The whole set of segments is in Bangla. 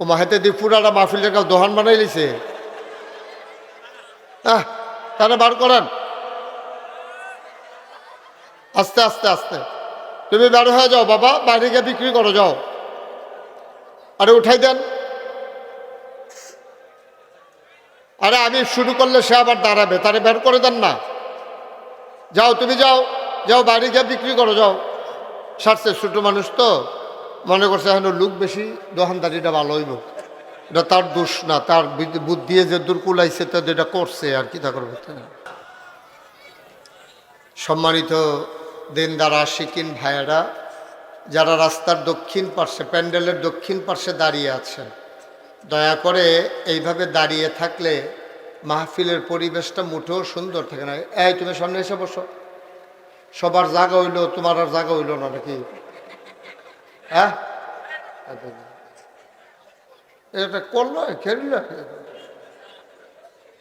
ও মাহেতে দিয়ে পুরাটা মাহফিলের কাউ দোহান বানাই লিছে আহ তারা বার করেন। আস্তে আস্তে আস্তে। তুমি বের হয়ে যাও বাবা বাইরে গিয়ে বিক্রি করো, যাও। আরে উঠাই দেন। আরে আমি শুরু করলে সে আবার দাঁড়াবে তারে বের করে দেন না। যাও, তুমি যাও যাও বাইরে গিয়ে বিক্রি করো, যাও। সারছে, ছোটো মানুষ তো। মনে করছে এখন লোক বেশি দোকানদারিটা ভালো হইব। এটা তার দোষ না, তার বিদ- বুদ্ধি যে দূর কুলাইছে, তো এটা করছে আর কি তা করবে? সম্মানিত দিনদারা শিকিন ভাইয়েরা, যারা রাস্তার দক্ষিণ পার্শ্বে, প্যান্ডেলের দক্ষিণ পার্শ্বে দাঁড়িয়ে আছেন, দয়া করে এইভাবে দাঁড়িয়ে থাকলে মাহফিলের পরিবেশটা মুঠেও সুন্দর থাকে না। এই, তুমি সামনে এসে বসো। সবার জায়গা হইল, তোমার আর জায়গা হইল না নাকি? হ্যাঁ? এটা করল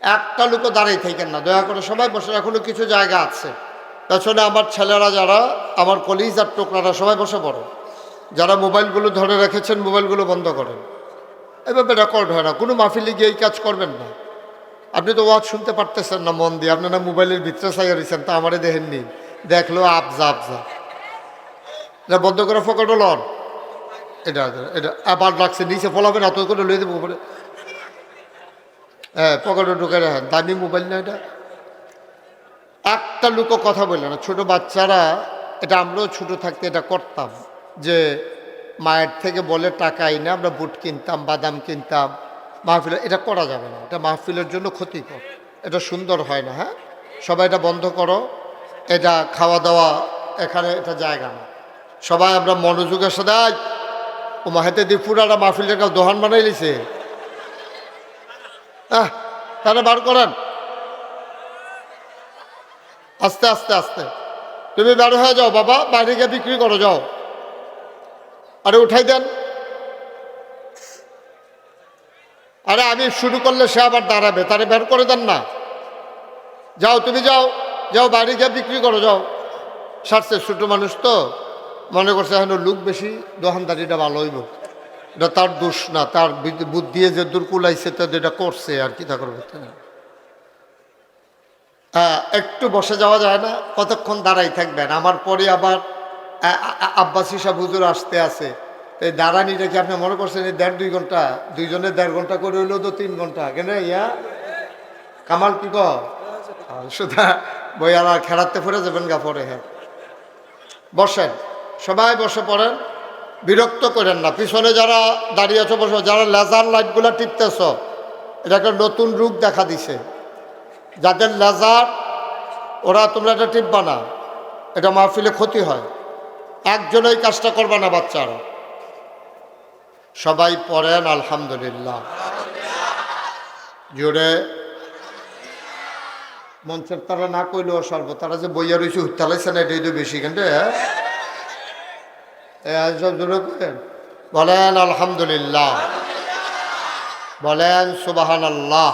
একটা লোকও দাঁড়িয়ে থাকেন না, দয়া করে সবাই বসে, এখনও কিছু জায়গা আছে। পেছনে আমার ছেলেরা যারা, আমার কলিজ আর টোকরারা সবাই বসে পড়ো। যারা মোবাইলগুলো ধরে রেখেছেন, মোবাইলগুলো বন্ধ করেন। এভাবে রেকর্ড হয় না, কোনো মাহফিলে গিয়ে এই কাজ করবেন না। আপনি তো ওয়াজ শুনতে পারতেছেন না, মন দিয়ে। আপনারা মোবাইলের ভিতরে চাইয়া রয়েছেন তা আমারে দেখেননি। দেখল, আবজা আবজা। বন্ধ করে ফকট লন। এটা এটা আবার লাগছে, নিচে ফলাবেন এত করে লয়ে দেবো উপরে। হ্যাঁ পকেটে ঢুকে রাখেন, দামি মোবাইল না এটা? একটা লোকও কথা বললে না, ছোট বাচ্চারা, এটা আমরাও ছোট থাকতে এটা করতাম, যে মায়ের থেকে বলে টাকা না আমরা বুট কিনতাম, বাদাম কিনতাম, মাহফিলে, এটা করা যাবে না, এটা মাহফিলের জন্য ক্ষতিকর, এটা সুন্দর হয় না হ্যাঁ? সবাই এটা বন্ধ করো, এটা খাওয়া দাওয়া, এখানে এটা জায়গা না। সবাই আমরা মনোযোগের সাথে ও মাহেতে দিয়ে মাহফিলের কাউ দোহান বানাই লিছে। তারা বার করেন। আস্তে আস্তে আস্তে। তুমি বের হয়ে যাও বাবা, বাইরে গিয়ে বিক্রি করো, যাও। আরে উঠাই দেন। আরে আমি শুরু করলে সে আবার দাঁড়াবে, তারে বের করে দেন না। যাও, তুমি যাও যাও, বাইরে গিয়ে বিক্রি করো, যাও। সারছে ছোটো মানুষ তো। মনে করছে এখন লুক বেশি দোকানদারিটা ভালো হইব। এটা তার দোষ না, তার বিদ- বুদ্ধি যে দূর কুলাইছে তো এটা করছে আর কি তা করবে একটু বসে যাওয়া যায় না, কতক্ষণ দাঁড়াই থাকবেন? আমার পরে আবার আব্বাস হিসাব হুজুর আসতে আছে। এই দাঁড়ানিটা কি আপনি মনে করছেন এই দেড় দুই ঘণ্টা? দুইজনে দেড় ঘণ্টা করে হইলেও তো তিন ঘণ্টা। কেন ইয়া? কামাল কি সুধা বই আর খেলাতে পড়ে যাবেন গা পরে হ্যাঁ। বসেন। সবাই বসে পড়েন, বিরক্ত করেন না। পিছনে যারা দাঁড়িয়ে আছো, বসে যারা লেজার লাইটগুলো টিপতেছ এটা একটা নতুন রূপ দেখা দিছে। যাদের লেজার ওরা তোমরা এটা টিপবা না। এটা মাহফিলে ক্ষতি হয়। একজনই কাজটা করবা না বাচ্চারা। সবাই পড়েন, আলহামদুলিল্লাহ। জোরে। মঞ্চের তারা না কইলেও সর্ব, তারা যে বইয়া রয়েছে উত্তালাইছে না, এটাই তো বেশি কিন্তু হ্যাঁ? সব জোরে করেন বলেন আলহামদুলিল্লাহ। বলেন সুবাহান আল্লাহ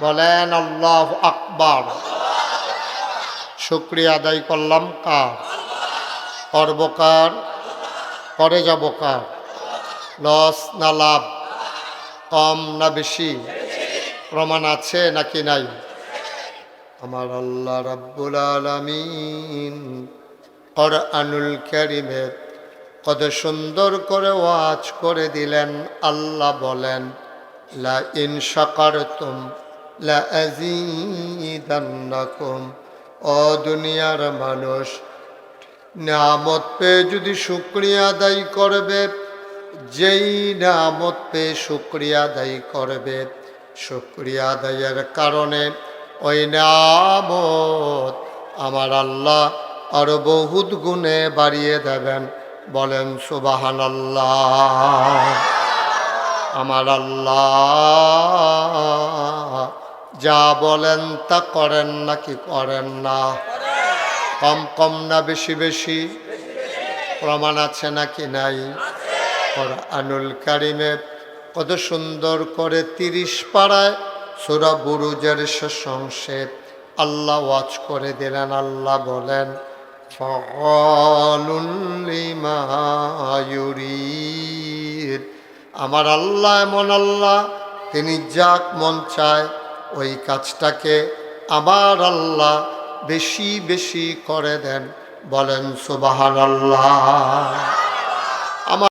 বলেন আল্লাহ আকবার। শুক্রিয়া আদায় করলাম কার? করবকার করে যাব কার? লস না লাভ? কম না বেশি? প্রমাণ আছে নাকি নাই? আমার আল্লাহ রাব্বুল আলামিন কোরআনুল কারিমে কত সুন্দর করে ওয়াজ করে দিলেন, আল্লাহ বলেন লা ইন শাকারতুম লা ও দুনিয়ার মানুষ নামত পেয়ে যদি শুক্রিয়া আদায় করবে, যেই নামত পেয়ে শুক্রিয়া আদায় করবে, শুক্রিয়া আদায়ের কারণে ওই নামত আমার আল্লাহ আরও বহুত গুণে বাড়িয়ে দেবেন। বলেন সুবাহান আল্লাহ আমার আল্লাহ যা বলেন তা করেন নাকি করেন না। কম কম না বেশি বেশি প্রমাণ আছে নাকি নাই? আনুল কারিমে কত সুন্দর করে তিরিশ পাড়ায় সুরা বুরুজের শেষ অংশে আল্লাহ ওয়াজ করে দিলেন, আল্লাহ বলেন ফলিমা আমার আল্লাহ এমন আল্লাহ, তিনি যাক মন চায়, ওই কাজটাকে আমার আল্লাহ বেশি বেশি করে দেন। বলেন সুবাহ আল্লাহ